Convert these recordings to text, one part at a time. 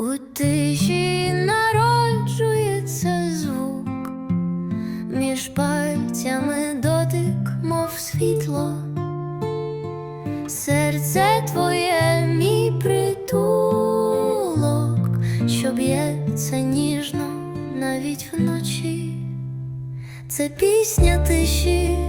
У тиші народжується звук, між пальцями дотик, мов світло, серце твоє мій притулок, що б'ється ніжно навіть вночі, це пісня тиші.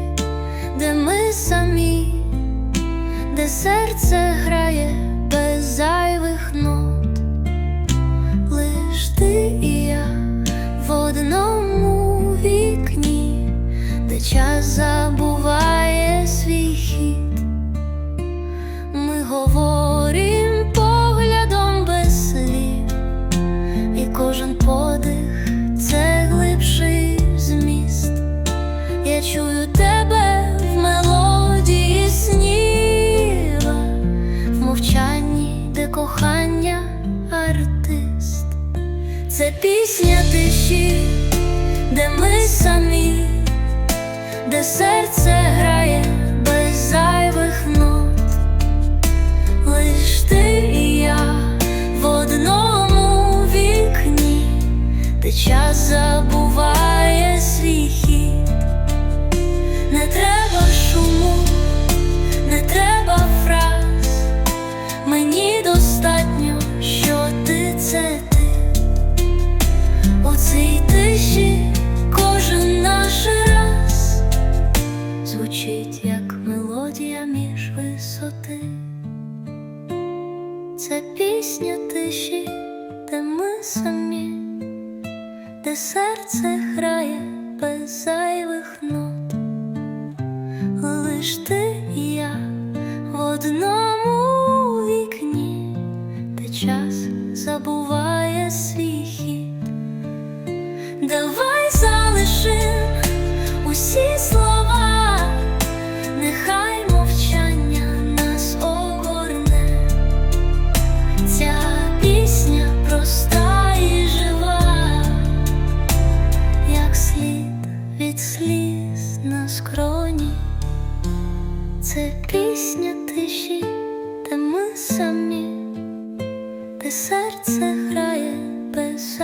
Говорим поглядом без слів, і кожен подих це глибший зміст. Я чую тебе в мелодії сніва, в мовчанні, де кохання артист. Це пісня тиші, де ми самі, де час забуває свій хід. Не треба шуму, не треба фраз. Мені достатньо, що ти це ти. У цій тиші кожен наш раз звучить як мелодія між висоти. Це пісня тиші, де ми самі, де серце грає без зайвих нот. Лиш ти і я в одному вікні, де час забуває свій хід. Давай залишим усі слова, слід від сліз на скроні. Це пісня тиші, де ми самі, де серце грає без